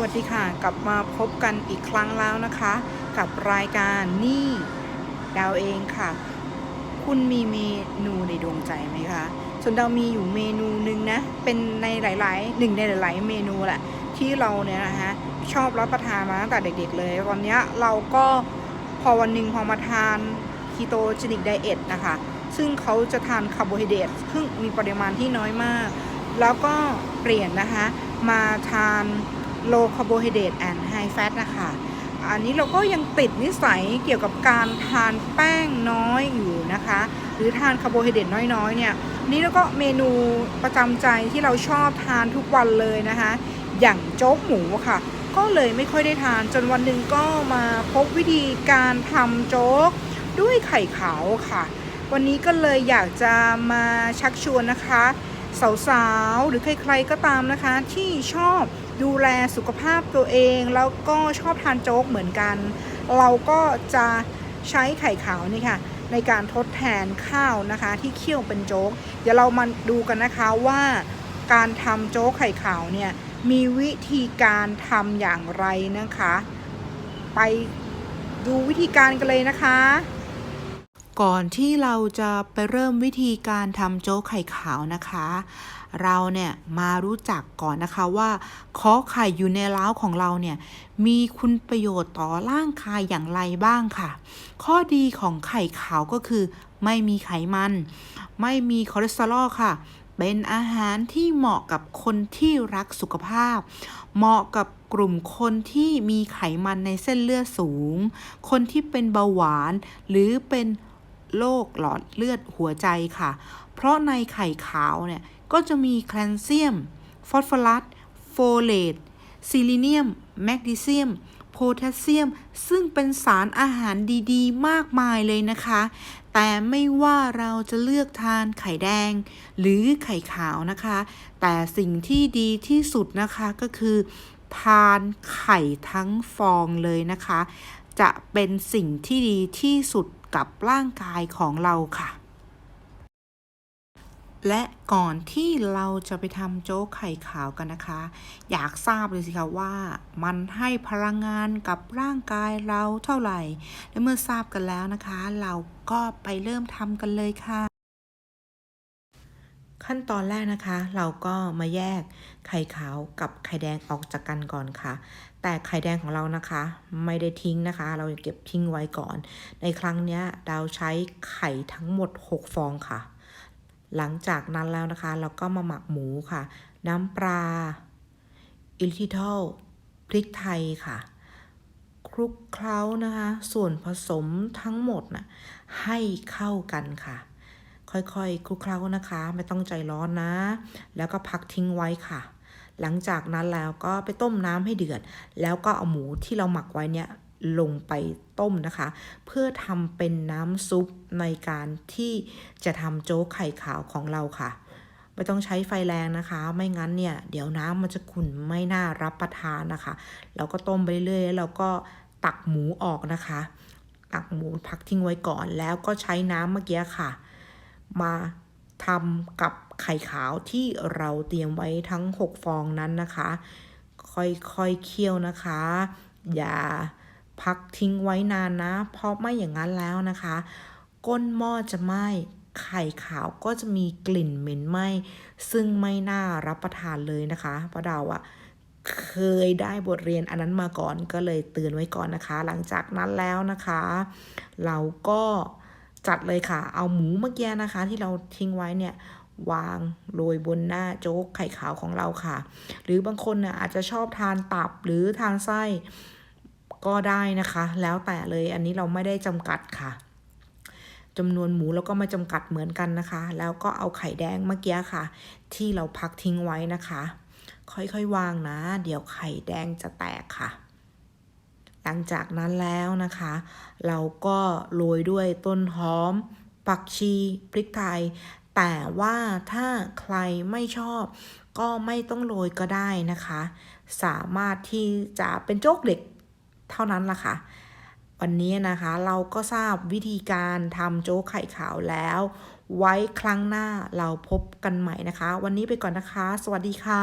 วัสดีค่ะ กลับมาพบกันอีกครั้งแล้วนะคะ กับรายการนี่ดาวเองค่ะ คุณมีเมนูในดวงใจไหมคะ ส่วนดาวมีอยู่เมนูหนึ่งนะ เป็นในหลายๆหนึ่งในหลาย ๆ เมนูแหละที่เราเนี่ยนะคะชอบรับประทานมาตั้งแต่เด็ก ๆ เลยตอนนี้เราก็พอวันหนึ่งพอมาทานคีโตจินิกไดเอทนะคะ ซึ่งเขาจะทานคาร์โบไฮเดรตซึ่งมีปริมาณที่น้อยมาก แล้วก็เปลี่ยนนะคะมาทาน low carbohydrate and high fat นะคะ อันนี้เราก็ยังติดนิสัยเกี่ยวกับการทานแป้งน้อยอยู่นะคะ หรือทานคาร์โบไฮเดรตน้อยๆเนี่ยนี่แล้วก็เมนูประจำใจที่เราชอบทานทุกวันเลยนะคะ อย่างโจ๊กหมูค่ะ ก็เลยไม่ค่อยได้ทานจนวันหนึ่งก็มาพบวิธีการทำโจ๊กด้วยไข่ขาวค่ะ วันนี้ก็เลยอยากจะมาชักชวนนะคะ สาวๆ หรือใครๆก็ตามนะคะที่ชอบ ดูแลสุขภาพตัวเอง แล้วก็ชอบทานโจ๊กเหมือนกัน เราก็จะใช้ไข่ขาวนี่ค่ะ ในการทดแทนข้าวนะคะ ที่เคี่ยวเป็นโจ๊ก เดี๋ยวเรามาดูกันนะคะว่าการทำโจ๊กไข่ขาวเนี่ยมีวิธีการทำอย่างไรนะคะ ไปดูวิธีการกันเลยนะคะ ก่อนที่เราจะไปเริ่มวิธีการทำโจ๊กไข่ขาวนะคะ เราเนี่ยมารู้จักก่อนนะคะว่าข้อไข่อยู่ในเล้าของเราเนี่ยมีคุณประโยชน์ต่อร่างกายอย่างไรบ้างค่ะ ข้อดีของไข่ขาวก็คือ ไม่มีไขมัน ไม่มีคอเลสเตอรอลค่ะ เป็นอาหารที่เหมาะกับคนที่รักสุขภาพ เหมาะกับกลุ่มคนที่มีไขมันในเส้นเลือดสูง คนที่เป็นเบาหวานหรือเป็น โรคหลอดเลือดหัวใจค่ะ เพราะในไข่ขาวเนี่ยก็จะมีแคลเซียม ฟอสฟอรัส โฟเลต ซิลิเนียม แมกนีเซียม โพแทสเซียม ซึ่งเป็นสารอาหารดีๆ มากมายเลยนะคะ แต่ไม่ว่าเราจะเลือกทานไข่แดง หรือไข่ขาวนะคะ แต่สิ่งที่ดีที่สุดนะคะก็คือ ทานไข่ทั้งฟองเลยนะคะ จะเป็นสิ่งที่ดีที่สุด กับร่างกายของเราค่ะ และก่อนที่เราจะไปทำโจ๊กไข่ขาวกันนะคะ อยากทราบเลยสิคะว่า มันให้พลังงานกับร่างกายเราเท่าไหร่ และเมื่อทราบกันแล้วนะคะ เราก็ไปเริ่มทำกันเลยค่ะ ขั้นตอนแรกนะคะ เราก็มาแยกไข่ขาวกับไข่แดงออกจากกันก่อนค่ะ แต่ไข่แดงของเรานะคะ ไม่ได้ทิ้งนะคะ เราเก็บทิ้งไว้ก่อน ในครั้งนี้เราใช้ไข่ทั้งหมด 6 ฟองค่ะ หลังจากนั้นแล้วนะคะ เราก็มาหมักหมูค่ะ น้ำปลาอิลิทิทอลพริกไทยค่ะคลุกเคล้านะคะ ส่วนผสมทั้งหมดนะให้เข้ากันค่ะ ค่อยๆคลุกเคล้านะคะ ไม่ต้องใจร้อนนะ แล้วก็พักทิ้งไว้ค่ะ หลังจากนั้นแล้วก็ไปต้มน้ำให้เดือด แล้วก็เอาหมูที่เราหมักไว้เนี่ยลงไปต้มนะคะ เพื่อทำเป็นน้ำซุปในการที่จะทำโจ๊กไข่ขาวของเราค่ะ ไม่ต้องใช้ไฟแรงนะคะ ไม่งั้นเนี่ยเดี๋ยวน้ำมันจะขุ่นไม่น่ารับประทานนะคะ เราก็ต้มไปเรื่อยๆแล้วก็ตักหมูออกนะคะ ตักหมูพักทิ้งไว้ก่อนแล้วก็ใช้น้ำเมื่อกี้ค่ะ มาทำกับไข่ขาวที่เราเตรียมไว้ทั้ง 6 ฟองนั้นนะคะ ค่อยๆเคี่ยวนะคะ อย่าพักทิ้งไว้นานนะ เพราะไม่อย่างนั้นแล้วนะคะ ก้นหม้อจะไหม้ไข่ขาวก็จะมีกลิ่นเหม็นไหม้ซึ่งไม่น่ารับประทานเลยนะคะเพราะเราอะเคยได้บทเรียนอันนั้นมาก่อนก็เลยเตือนไว้ก่อนนะคะ หลังจากนั้นแล้วนะคะ เราก็ จัดเลยค่ะ เอาหมูเมื่อกี้นะคะ ที่เราทิ้งไว้เนี่ยวางโรยบนหน้าโจ๊กไข่ขาวของเราค่ะ หรือบางคนน่ะอาจจะชอบทานตับหรือทานไส้ก็ได้นะคะ แล้วแต่เลยอันนี้เราไม่ได้จำกัดค่ะจำนวนหมูแล้วก็ไม่จำกัดเหมือนกันนะคะ แล้วก็เอาไข่แดงเมื่อกี้ค่ะ ที่เราพักทิ้งไว้นะคะ ค่อยๆวางนะ เดี๋ยวไข่แดงจะแตกค่ะ หลังจากนั้นแล้วนะคะ เราก็โรยด้วยต้นหอม ผักชี พริกไทย แต่ว่าถ้าใครไม่ชอบ ก็ไม่ต้องโรยก็ได้นะคะ สามารถที่จะเป็นโจ๊กเด็กเท่านั้นล่ะค่ะ วันนี้นะคะเราก็ทราบวิธีการทำโจ๊กไข่ขาวแล้ว ไว้ครั้งหน้าเราพบกันใหม่นะคะ วันนี้ไปก่อนนะคะ สวัสดีค่ะ